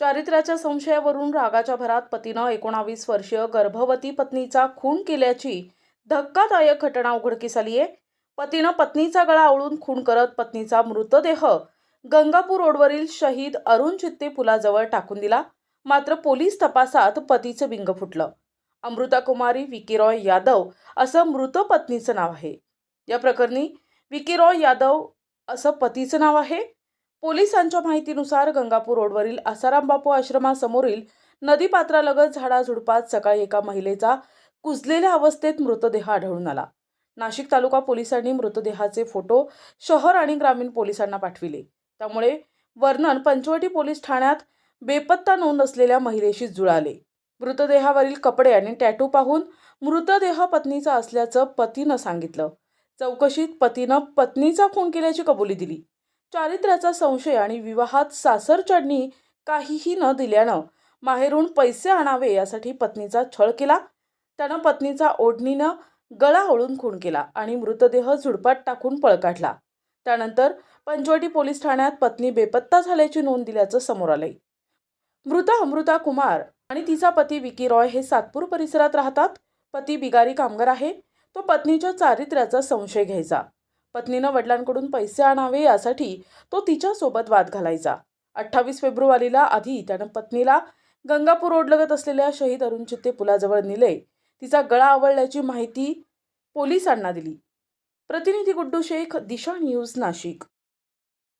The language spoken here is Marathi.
चारित्र्याच्या संशयावरून रागाच्या भरात पतीनं एकोणावीस वर्षीय गर्भवती पत्नीचा खून केल्याची धक्कादायक घटना उघडकीस आली आहे. पतीनं पत्नीचा गळा आवळून खून करत पत्नीचा मृतदेह गंगापूर रोडवरील शहीद अरुण चित्ते पुलाजवळ टाकून दिला. मात्र पोलीस तपासात पतीचं बिंग फुटलं. अमृता कुमारी विकी रॉय यादव असं मृत पत्नीचं नाव आहे. या प्रकरणी विकी रॉय यादव असं पतीचं नाव आहे. पोलिसांच्या माहितीनुसार गंगापूर रोडवरील आसाराम बापू आश्रमासमोरील नदीपात्रालगत झाडाझुडपात सकाळी एका महिलेचा कुजलेल्या अवस्थेत मृतदेह आढळून आला. नाशिक तालुका पोलिसांनी मृतदेहाचे फोटो शहर आणि ग्रामीण पोलिसांना पाठविले. त्यामुळे वर्णन पंचवटी पोलीस ठाण्यात बेपत्ता नोंद असलेल्या महिलेशी जुळाले. मृतदेहावरील कपडे आणि टॅटू पाहून मृतदेह पत्नीचा असल्याचं पतीनं सांगितलं. चौकशीत पतीनं पत्नीचा खून केल्याची कबुली दिली. चारित्र्याचा संशय आणि विवाहात सासर चढणी काहीही न दिल्यानं माहेरून पैसे आणावे यासाठी पत्नीचा छळ केला. त्यानं पत्नीचा ओढणीनं गळा ओळून खून केला आणि मृतदेह झुडपात टाकून पळ काढला त्यानंतर पंचवटी पोलीस ठाण्यात पत्नी बेपत्ता झाल्याची नोंद दिल्याचं समोर आलंय. मृता अमृता कुमार आणि तिचा पती विकी रॉय हे सातपूर परिसरात राहतात. पती बिगारी कामगार आहे. तो पत्नीच्या चारित्र्याचा संशय घ्यायचा. पत्नीनं वडिलांकडून पैसे आणावे यासाठी तो तिच्यासोबत वाद घालायचा. अठ्ठावीस फेब्रुवारीला आधी त्यानं पत्नीला गंगापूर रोडलगत असलेल्या शहीद अरुण चित्ते पुलाजवळ नेले. तिचा गळा आवळल्याची माहिती पोलिसांना दिली. प्रतिनिधी गुड्डू शेख दिशा न्यूज नाशिक.